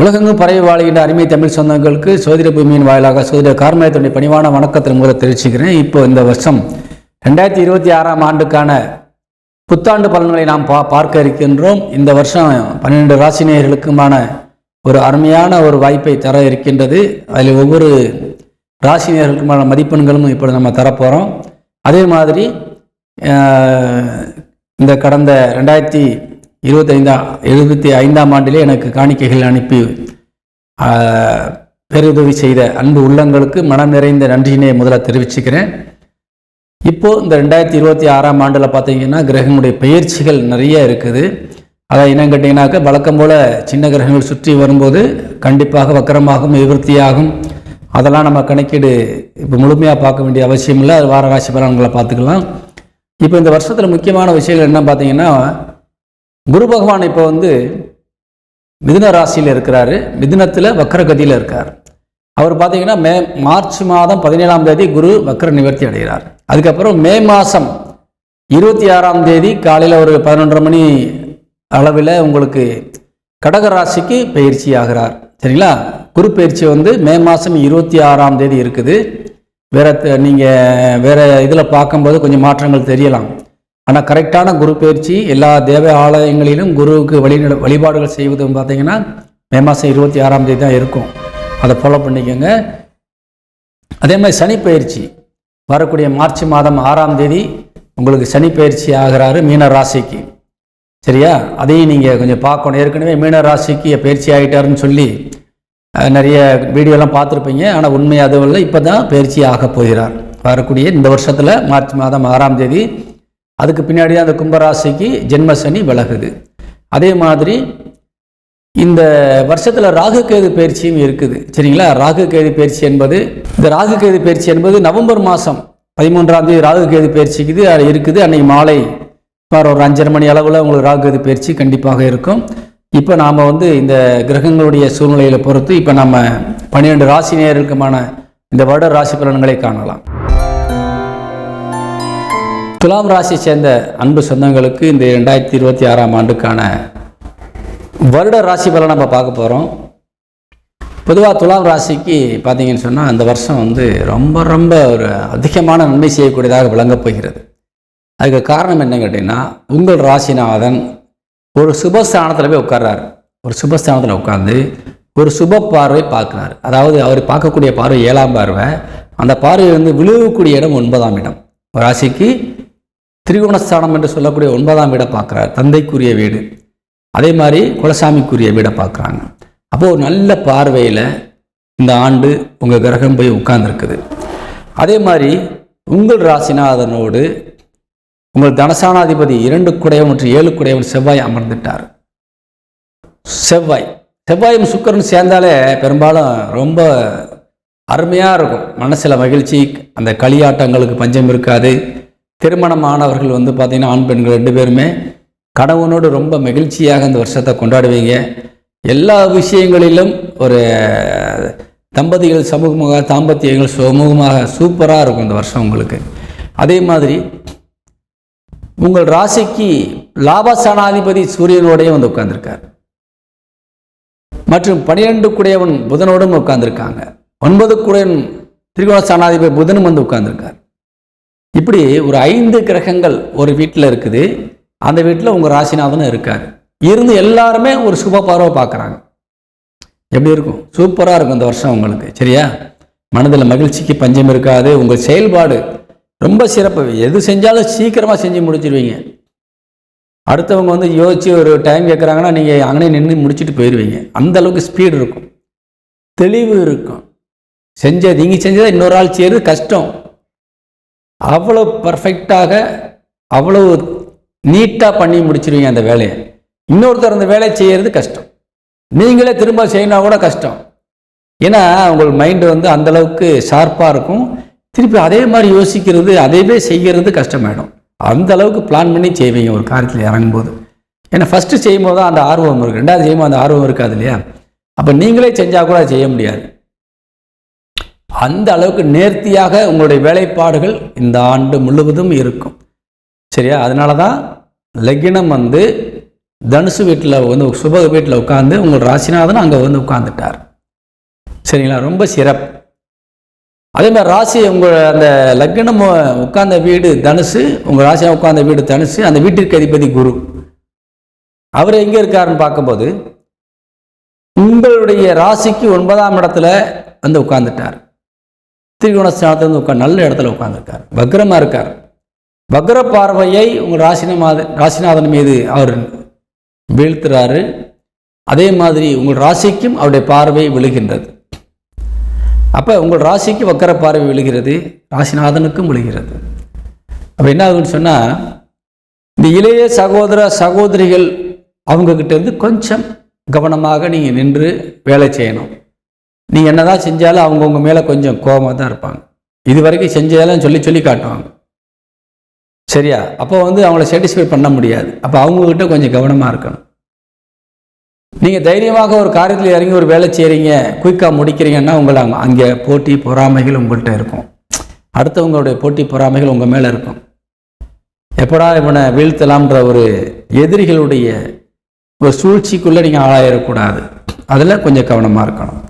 உலகெங்கும் பரவி வாழ்கின்ற அருமை தமிழ் சொந்தங்களுக்கு சோதிட பூமியின் வாயிலாக சோதிட கார்மயத்துடைய பணிவான வணக்கத்தின் மூலம் தெரிவிச்சுக்கிறேன். இப்போ இந்த வருஷம் ரெண்டாயிரத்தி இருபத்தி ஆறாம் ஆண்டுக்கான புத்தாண்டு பலன்களை நாம் பா பார்க்க இருக்கின்றோம். இந்த வருஷம் பன்னிரெண்டு ராசினியர்களுக்குமான ஒரு அருமையான ஒரு வாய்ப்பை தர இருக்கின்றது. அதில் ஒவ்வொரு ராசினியர்களுக்குமான மதிப்பெண்களும் இப்போ நம்ம தரப்போகிறோம் அதே மாதிரி இந்த கடந்த ரெண்டாயிரத்தி இருபத்தைந்தாம் எழுபத்தி ஐந்தாம் ஆண்டிலே எனக்கு காணிக்கைகள் அனுப்பி பேருதவி செய்த அன்பு உள்ளங்களுக்கு மனம் நிறைந்த நன்றியினை முதல்ல தெரிவிச்சுக்கிறேன். இப்போ இந்த ரெண்டாயிரத்தி இருபத்தி ஆறாம் ஆண்டில் பார்த்தீங்கன்னா கிரகங்களுடைய பயிற்சிகள் நிறைய இருக்குது. அதை என்னன்னு கேட்டிங்கனாக்கா வழக்கம் போல் சின்ன கிரகங்கள் சுற்றி வரும்போது கண்டிப்பாக வக்கரமாகும் விவருத்தியாகும். அதெல்லாம் நம்ம கணக்கீடு இப்போ முழுமையாக பார்க்க வேண்டிய அவசியம் இல்லை அது வார ராசி பலன்களை பார்த்துக்கலாம். இப்போ இந்த வருஷத்தில் முக்கியமான விஷயங்கள் என்ன பார்த்தீங்கன்னா குரு பகவான் இப்போ வந்து மிதுன ராசியில் இருக்கிறாரு. மிதுனத்தில் வக்கரகதியில் இருக்கார். அவர் பார்த்தீங்கன்னா மே மார்ச் மாதம் பதினேழாம் தேதி குரு வக்கர நிவர்த்தி அடைகிறார். அதுக்கப்புறம் மே மாதம் இருபத்தி ஆறாம் தேதி காலையில் ஒரு பதினொன்றரை மணி அளவில் உங்களுக்கு கடக ராசிக்கு பயிற்சி ஆகிறார். சரிங்களா? குரு பயிற்சி வந்து மே மாதம் இருபத்தி ஆறாம் தேதி இருக்குது. வேற நீங்கள் வேறு வேற இதில் பார்க்கும்போது கொஞ்சம் மாற்றங்கள் தெரியலாம். ஆனால் கரெக்டான குரு பயிற்சி எல்லா தேவ ஆலயங்களிலும் குருவுக்கு வழி வழிபாடுகள் செய்வதும் பார்த்தீங்கன்னா மே மாதம் இருபத்தி ஆறாம் தேதி தான் இருக்கும். அதை ஃபாலோ பண்ணிக்கோங்க. அதே மாதிரி சனி பயிற்சி வரக்கூடிய மார்ச் மாதம் ஆறாம் தேதி உங்களுக்கு சனி பயிற்சி ஆகிறாரு மீன ராசிக்கு. சரியா? அதையும் நீங்கள் கொஞ்சம் பார்க்கணும். ஏற்கனவே மீன ராசிக்கு பயிற்சி ஆகிட்டாருன்னு சொல்லி நிறைய வீடியோலாம் பார்த்துருப்பீங்க. ஆனால் உண்மை அதுவும் இல்லை இப்போ தான் பயிற்சி ஆக போகிறார். வரக்கூடிய இந்த வருஷத்தில் மார்ச் மாதம் ஆறாம் தேதி அதுக்கு பின்னாடி அந்த கும்பராசிக்கு ஜென்மசனி விலகுது. அதே மாதிரி இந்த வருஷத்தில் ராகு கேது பயிற்சியும் இருக்குது. சரிங்களா? ராகு கேது பயிற்சி என்பது இந்த ராகு கேது பயிற்சி என்பது நவம்பர் மாதம் பதிமூன்றாம் தேதி ராகு கேது பயிற்சிக்குது அது இருக்குது. அன்னைக்கு மாலை சுமார் ஒரு அஞ்சரை மணி அளவில் உங்களுக்கு ராகு கேது பயிற்சி கண்டிப்பாக இருக்கும். இப்போ நாம் வந்து இந்த கிரகங்களுடைய சூழ்நிலையில் பொறுத்து இப்போ நம்ம பன்னிரெண்டு ராசி நேயர்களுக்குமான இந்த வருட ராசி பலன்களை காணலாம். துலாம் ராசியை சேர்ந்த அன்பு சொந்தங்களுக்கு இந்த ரெண்டாயிரத்தி இருபத்தி ஆறாம் ஆண்டுக்கான வருட ராசி பலன் நம்ம பார்க்க போகிறோம் பொதுவாக துலாம் ராசிக்கு பார்த்தீங்கன்னு சொன்னால் அந்த வருஷம் வந்து ரொம்ப ரொம்ப ஒரு அதிகமான நன்மை செய்யக்கூடியதாக விளங்கப் போகிறது. அதுக்கு காரணம் என்ன கேட்டிங்கன்னா உங்கள் ராசிநாதன் ஒரு சுபஸ்தானத்தில் போய் உட்கார்றாரு. ஒரு சுபஸ்தானத்தில் உட்காந்து ஒரு சுப பார்வை பார்க்குறாரு. அதாவது அவர் பார்க்கக்கூடிய பார்வை ஏழாம் பார்வை. அந்த பார்வை வந்து விழுவக்கூடிய இடம் ஒன்பதாம் இடம். ஒரு ராசிக்கு திரிகோணஸ்தானம் என்று சொல்லக்கூடிய ஒன்பதாம் வீடை பார்க்குறாரு. தந்தைக்குரிய வீடு. அதே மாதிரி குலசாமிக்குரிய வீடை பார்க்குறாங்க. அப்போது ஒரு நல்ல பார்வையில் இந்த ஆண்டு உங்கள் கிரகம் போய் உட்கார்ந்துருக்குது. அதே மாதிரி உங்கள் ராசிநாதனோடு உங்கள் தனசானாதிபதி இரண்டு குடையவன் மற்றும் ஏழு குடையவன் செவ்வாய் அமர்ந்துட்டார். செவ்வாய். செவ்வாயும் சுக்கரன் சேர்ந்தாலே பெரும்பாலும் ரொம்ப அருமையாக இருக்கும். மனசில் மகிழ்ச்சி அந்த களியாட்டங்களுக்கு பஞ்சம் இருக்காது. திருமணமானவர்கள் வந்து பார்த்திங்கன்னா ஆண் பெண்கள் ரெண்டு பேருமே கணவனோடு ரொம்ப மகிழ்ச்சியாக இந்த வருஷத்தை கொண்டாடுவீங்க. எல்லா விஷயங்களிலும் ஒரு தம்பதிகள் சமூகமாக தாம்பத்தியங்கள் சுமூகமாக சூப்பராக இருக்கும் இந்த வருஷம் உங்களுக்கு. அதே மாதிரி உங்கள் ராசிக்கு லாபஸ்தானாதிபதி சூரியனோடையும் வந்து உட்கார்ந்துருக்கார். மற்றும் பனிரெண்டு குடையவன் புதனோடும் உட்கார்ந்துருக்காங்க. ஒன்பது குடையன் திரிகோண சனாதிபதி புதனும் வந்து உட்கார்ந்துருக்கார். இப்படி ஒரு ஐந்து கிரகங்கள் ஒரு வீட்டில் இருக்குது. அந்த வீட்டில் உங்கள் ராசிநாதனும் இருக்கார். இருந்து எல்லாருமே ஒரு சுப பார்வை பார்க்குறாங்க. எப்படி இருக்கும்? சூப்பராக இருக்கும் இந்த வருஷம் உங்களுக்கு. சரியா? மனதில் மகிழ்ச்சிக்கு பஞ்சம் இருக்காது. உங்கள் செயல்பாடு ரொம்ப சிறப்பு. எது செஞ்சாலும் சீக்கிரமாக செஞ்சு முடிச்சிருவீங்க. அடுத்தவங்க வந்து யோசிச்சு ஒரு டைம் கேட்குறாங்கன்னா நீங்கள் அங்கனே நின்று முடிச்சுட்டு போயிடுவீங்க அந்த அளவுக்கு ஸ்பீடு இருக்கும். தெளிவு இருக்கும். செஞ்ச நீங்கள் செஞ்சதை இன்னொரு ஆள் செய்யறது கஷ்டம். அவ்வளோ பர்ஃபெக்டாக அவ்வளோ நீட்டாக பண்ணி முடிச்சிருவீங்க அந்த வேலையை. இன்னொருத்தர் அந்த வேலையை செய்யறது கஷ்டம். நீங்களே திரும்ப செய்யணும் கூட கஷ்டம். ஏன்னா உங்கள் மைண்டு வந்து அந்த அளவுக்கு ஷார்ப்பாக இருக்கும். திருப்பி அதே மாதிரி யோசிக்கிறது அதேவே செய்கிறது கஷ்டமாயிடும். அந்த அளவுக்கு பிளான் பண்ணி செய்வீங்க ஒரு காரியத்தில் இறங்கும்போது. ஏன்னா ஃபஸ்ட்டு செய்யும்போது தான் அந்த ஆர்வம் இருக்குது ரெண்டாவது செய்யும்போது அந்த ஆர்வம் இருக்காது இல்லையா? அப்போ நீங்களே செஞ்சால் கூட செய்ய முடியாது. அந்த அளவுக்கு நேர்த்தியாக உங்களுடைய வேலைப்பாடுகள் இந்த ஆண்டு முழுவதும் இருக்கும். சரியா? அதனால தான் லக்னம் வந்து தனுசு வீட்டில் வந்து சுப வீட்டில் உட்காந்து உங்கள் ராசிநாதன் அங்கே வந்து உட்காந்துட்டார் சரிங்களா? ரொம்ப சிறப்பு. அதே மாதிரி ராசி உங்கள் அந்த லக்னம் உட்கார்ந்த வீடு தனுசு உங்கள் ராசியாக உட்கார்ந்த வீடு தனுசு அந்த வீட்டிற்கு அதிபதி குரு. அவர் எங்கே இருக்காருன்னு பார்க்கும்போது உங்களுடைய ராசிக்கு ஒன்பதாம் இடத்துல வந்து உட்கார்ந்துட்டார். திரிகோணஸ்தானத்தில் வந்து உட்கார் நல்ல இடத்துல உட்காந்துருக்கார் வக்ரமாக இருக்கார். வக்ர பார்வையை உங்கள் ராசிநாத ராசிநாதன் மீது அவர் வீழ்த்துறாரு. அதே மாதிரி உங்கள் ராசிக்கும் அவருடைய பார்வை விழுகின்றது. அப்போ உங்கள் ராசிக்கு வக்கர பார்வை விழுகிறது ராசிநாதனுக்கும் விழுகிறது. அப்போ என்ன ஆகுன்னு சொன்னால் இந்த இளைய சகோதர சகோதரிகள் அவங்கக்கிட்ட இருந்து கொஞ்சம் கவனமாக நீங்கள் நின்று வேலை செய்யணும். நீங்கள் என்னதான் செஞ்சாலும் அவங்கவுங்க மேலே கொஞ்சம் கோபமாக தான் இருப்பாங்க. இது வரைக்கும் செஞ்சதெல்லாம் சொல்லி சொல்லி காட்டுவாங்க. சரியா? அப்போ வந்து அவங்கள சாட்டிஸ்ஃபை பண்ண முடியாது. அப்போ அவங்கக்கிட்ட கொஞ்சம் கவனமாக இருக்கணும். நீங்கள் தைரியமாக ஒரு காரியத்தில் இறங்கி ஒரு வேலை செய்கிறீங்க குயிக்காக முடிக்கிறீங்கன்னா உங்களை அங்கே போட்டி பொறாமைகள் உங்கள்கிட்ட இருக்கும். அடுத்தவங்களுடைய போட்டி பொறாமைகள் உங்கள் மேலே இருக்கும். எப்படா இவனை வீழ்த்தலாம்ன்ற ஒரு எதிரிகளுடைய ஒரு சூழ்ச்சிக்குள்ளே நீங்கள் ஆளாயிடக்கூடாது அதில் கொஞ்சம் கவனமாக இருக்கணும்.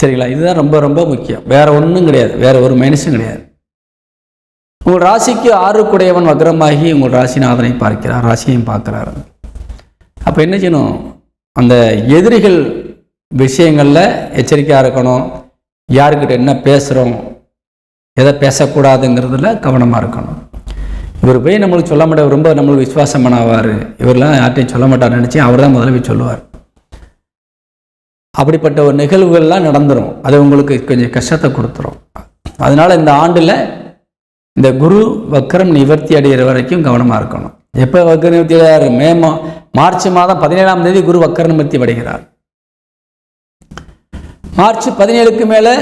சரிங்களா? இதுதான் ரொம்ப ரொம்ப முக்கியம். வேற ஒன்றும் கிடையாது. வேற ஒரு மைனஸும் கிடையாது. உங்கள் ராசிக்கு ஆறுக்குடையவன் வக்ரமாகி உங்கள் ராசிநாதனை பார்க்கிறார். ராசியையும் பார்க்குறாரு. அப்போ என்ன செய்யணும்? அந்த எதிரிகள் விஷயங்களில் எச்சரிக்கையாக இருக்கணும். யாருக்கிட்ட என்ன பேசுகிறோம் எதை பேசக்கூடாதுங்கிறதுல கவனமாக இருக்கணும். இவர் போய் நம்மளுக்கு சொல்ல மாட்டார். ரொம்ப நம்மளுக்கு விசுவாசம் பண்ணாவார் இவரெல்லாம் யார்ட்டையும் சொல்ல மாட்டார் நினச்சி அவர் தான் முதல்ல போய் சொல்லுவார். அப்படிப்பட்ட ஒரு நிகழ்வுகள்லாம் நடந்துடும் அது உங்களுக்கு கொஞ்சம் கஷ்டத்தை கொடுத்துரும். அதனால் இந்த ஆண்டில் இந்த குரு வக்கரம் நிவர்த்தி அடைகிற வரைக்கும் கவனமாக இருக்கணும். எப்போ வக்கர நிவர்த்தி அடைகிறார்? மே மா மார்ச் மாதம் பதினேழாம் தேதி குரு வக்கர நிவர்த்தி அடைகிறார். மார்ச் பதினேழுக்கு மேலே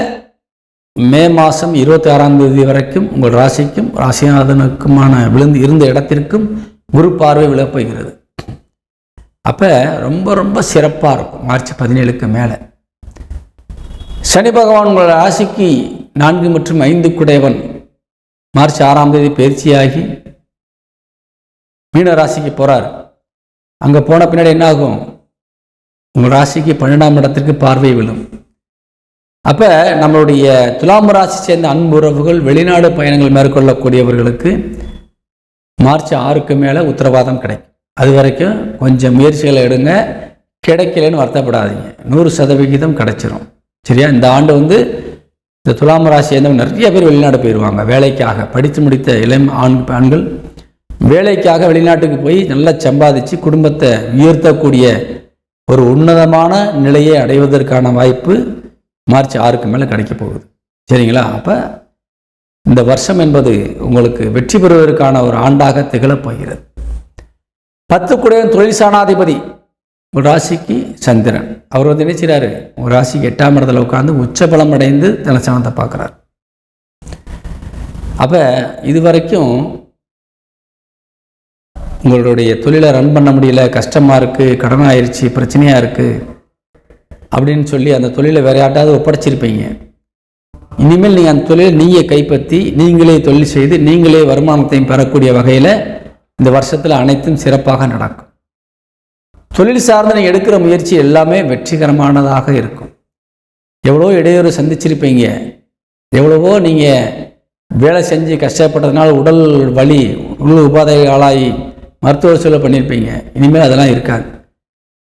மே மாதம் இருபத்தி ஆறாம் தேதி வரைக்கும் உங்கள் ராசிக்கும் ராசிநாதனுக்குமான விழுந்து இருந்த இடத்திற்கும் குரு பார்வை விழப்போகிறது. அப்போ ரொம்ப ரொம்ப சிறப்பாக இருக்கும் மார்ச் பதினேழுக்கு மேலே. சனி பகவான் உங்கள் ராசிக்கு நான்கு மற்றும் ஐந்து குடையவன். மார்ச் ஆறாம் தேதி பயிற்சியாகி மீன ராசிக்கு போகிறார் அங்கே போன பின்னாடி என்ன ஆகும்? உங்கள் ராசிக்கு பன்னெண்டாம் இடத்திற்கு பார்வை விழும். அப்போ நம்மளுடைய துலாம் ராசி சேர்ந்த அன்புறவுகள் வெளிநாடு பயணங்கள் மேற்கொள்ளக்கூடியவர்களுக்கு மார்ச் ஆறுக்கு மேலே உத்தரவாதம் கிடைக்கும். அது வரைக்கும் கொஞ்சம் முயற்சிகளை எடுங்க. கிடைக்கலன்னு வருத்தப்படாதீங்க. நூறு சதவிகிதம் கிடைச்சிரும். சரியா? இந்த ஆண்டு வந்து இந்த துலாம் ராசி நிறைய பேர் வெளிநாடு போயிடுவாங்க வேலைக்காக படித்து முடித்த இளம் ஆண் ஆண்கள் வேலைக்காக வெளிநாட்டுக்கு போய் நல்லா சம்பாதிச்சு குடும்பத்தை உயர்த்தக்கூடிய ஒரு உன்னதமான நிலையை அடைவதற்கான வாய்ப்பு மார்ச் ஆறுக்கு மேலே கிடைக்க போகுது. சரிங்களா? அப்போ இந்த வருஷம் என்பது உங்களுக்கு வெற்றி பெறுவதற்கான ஒரு ஆண்டாக திகழப் போகிறது. பத்து குடையன் தொழில் சாணாதிபதி. உங்கள் ராசிக்கு சந்திரன். அவர் வந்து என்ன உங்கள் ராசிக்கு எட்டாம் இடத்துல உட்காந்து உச்சபலம் அடைந்து தனசானத்தை பார்க்குறார். அப்போ இது வரைக்கும் உங்களுடைய தொழிலை ரன் பண்ண முடியல கஷ்டமாக இருக்குது கடனாயிருச்சு பிரச்சனையாக இருக்குது அப்படின்னு சொல்லி அந்த தொழிலை வேற யார்ட்டாவது ஒப்படைச்சிருப்பீங்க. இனிமேல் நீங்கள் அந்த தொழிலை நீங்கள் கைப்பற்றி நீங்களே தொழில் செய்து நீங்களே வருமானத்தையும் பெறக்கூடிய வகையில் இந்த வருஷத்தில் அனைத்தும் சிறப்பாக நடக்கும். தொழில் சார்ந்து நீங்கள் எடுக்கிற முயற்சி எல்லாமே வெற்றிகரமானதாக இருக்கும். எவ்வளோ இடையூறு சந்திச்சிருப்பீங்க. எவ்வளவோ நீங்கள் வேலை செஞ்சு கஷ்டப்பட்டதுனால உடல் வலி உடல் உபாதை ஆளாகி மருத்துவ சூழல் பண்ணியிருப்பீங்க இனிமேல் அதெல்லாம் இருக்காது.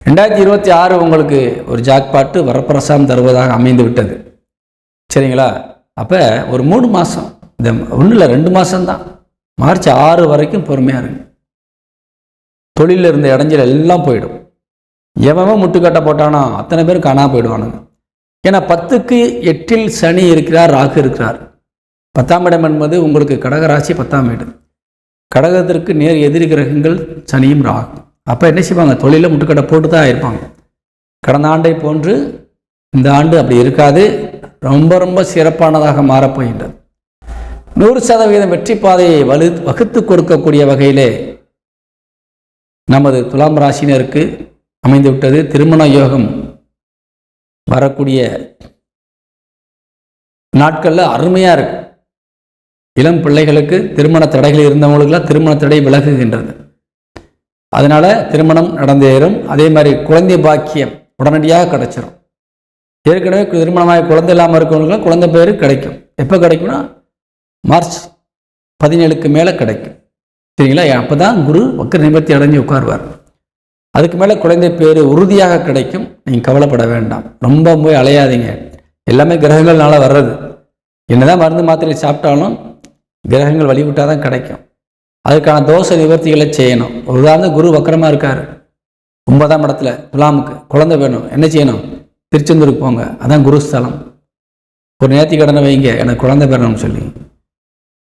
ரெண்டாயிரத்தி இருபத்தி ஆறு உங்களுக்கு ஒரு ஜாக்பாட்டு வரப்பிரசாதம் தருவதாக அமைந்து விட்டது சரிங்களா? அப்போ ஒரு மூணு மாதம் இந்த ஒன்றும் இல்லை ரெண்டு மாதம்தான் மார்ச் ஆறு வரைக்கும் பொறுமையாக இருங்க. தொழிலில் இருந்த இடைஞ்சல் எல்லாம் போயிடும். எவன் முட்டுக்கட்டை போட்டானா அத்தனை பேர் காணா போயிடுவானுங்க. ஏன்னா பத்துக்கு எட்டில் சனி இருக்கிறார் ராகு இருக்கிறார். பத்தாம் இடம் என்பது உங்களுக்கு கடகராசி பத்தாம் இடம். கடகத்திற்கு நேர் எதிரி கிரகங்கள் சனியும் ராகும் அப்போ என்ன செய்வாங்க? தொழிலில் முட்டுக்கட்டை போட்டு தான் இருப்பாங்க. கடந்த ஆண்டை போன்று இந்த ஆண்டு அப்படி இருக்காது. ரொம்ப ரொம்ப சிறப்பானதாக மாறப்போகின்றது. நூறு சதவீதம் வெற்றி பாதையை வலு வகுத்து கொடுக்கக்கூடிய வகையிலே நமது துலாம் ராசினருக்கு அமைந்துவிட்டது திருமண யோகம். வரக்கூடிய நாட்களில் அருமையாக இருக்கு. இளம் பிள்ளைகளுக்கு திருமண தடைகள் இருந்தவங்களுக்கெல்லாம் திருமண தடை விலகுகின்றது. அதனால் திருமணம் நடந்தேறும். அதே மாதிரி குழந்தை பாக்கியம் உடனடியாக கிடைச்சிரும். ஏற்கனவே திருமணமாக குழந்தை இல்லாமல் இருக்கவங்களுக்கு குழந்தை பேர் கிடைக்கும். எப்போ கிடைக்கும்னா மார்ச் பதினேழுக்கு மேலே கிடைக்கும். சரிங்களா? அப்போ தான் குரு வக்கர நிவர்த்தி அடைஞ்சு உட்காருவார். அதுக்கு மேலே குழந்தை பேர் உறுதியாக கிடைக்கும். நீங்கள் கவலைப்பட வேண்டாம். ரொம்ப போய் அலையாதீங்க. எல்லாமே கிரகங்கள்னால வர்றது. என்னதான் மருந்து மாத்திரை சாப்பிட்டாலும் கிரகங்கள் வழிவிட்டால் தான் கிடைக்கும். அதுக்கான தோஷ நிவர்த்திகளை செய்யணும். ஒரு உதாரணம் குரு வக்கரமாக இருக்கார். ஒன்பதாம் இடத்துல துலாமுக்கு குழந்தை வேணும். என்ன செய்யணும்? திருச்செந்தூருக்கு போங்க. அதான் குருஸ்தலம் ஒரு நேர்த்தி கடனை வைங்க. எனக்கு குழந்தை பெறணும்னு சொல்லி.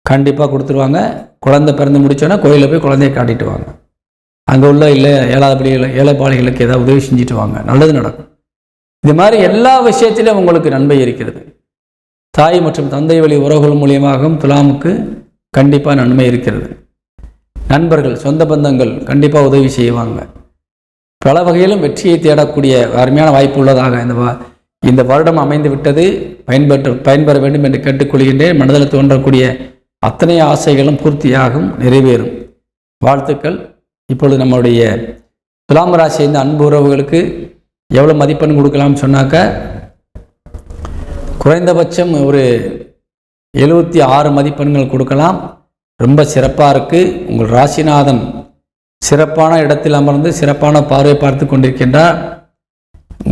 கண்டிப்பாக கொடுத்துருவாங்க. குழந்தை பிறந்து முடிச்சோன்னா கோயிலில் போய் குழந்தைய காட்டிட்டு வாங்க. அங்கே உள்ள இல்லை ஏழாதபடி ஏழைப்பாளிகளுக்கு ஏதாவது உதவி செஞ்சுட்டு வாங்க. நல்லது நடக்கும். இது மாதிரி எல்லா விஷயத்திலும் உங்களுக்கு நன்மை இருக்கிறது. தாய் மற்றும் தந்தை வழி உறவுகள் மூலியமாகவும் துலாமுக்கு கண்டிப்பாக நன்மை இருக்கிறது. நண்பர்கள் சொந்த பந்தங்கள் கண்டிப்பாக உதவி செய்வாங்க. பல வகையிலும் வெற்றியை தேடக்கூடிய அருமையான வாய்ப்பு உள்ளதாக இந்த வா- இந்த வருடம் அமைந்து விட்டது பயன்பெற்று பயன்பெற வேண்டும் என்று கேட்டுக்கொள்கின்றேன். மனதில் தோன்றக்கூடிய அத்தனை ஆசைகளும் பூர்த்தியாகும் நிறைவேறும். வாழ்த்துக்கள். இப்பொழுது நம்முடைய துலாம் ராசி இந்த அன்பு உறவுகளுக்கு எவ்வளோ மதிப்பெண் கொடுக்கலாம்னு சொன்னாக்க குறைந்தபட்சம் ஒரு எழுபத்தி ஆறு மதிப்பெண்கள் கொடுக்கலாம். ரொம்ப சிறப்பாக இருக்குது உங்கள் ராசிநாதன் சிறப்பான இடத்தில் அமர்ந்து சிறப்பான பார்வை பார்த்து கொண்டிருக்கின்றார்.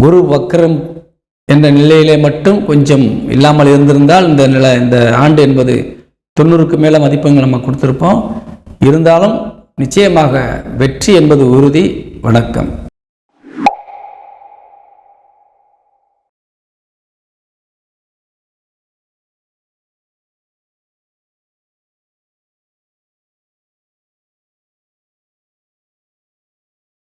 குரு வக்ரம் என்ற நிலையிலே மட்டும் கொஞ்சம் இல்லாமல் இருந்திருந்தால் இந்த நிலை இந்த ஆண்டு என்பது தொண்ணூறுக்கு மேலே மதிப்பெண்கள் நம்ம கொடுத்துருப்போம். இருந்தாலும் நிச்சயமாக வெற்றி என்பது உறுதி வணக்கம்.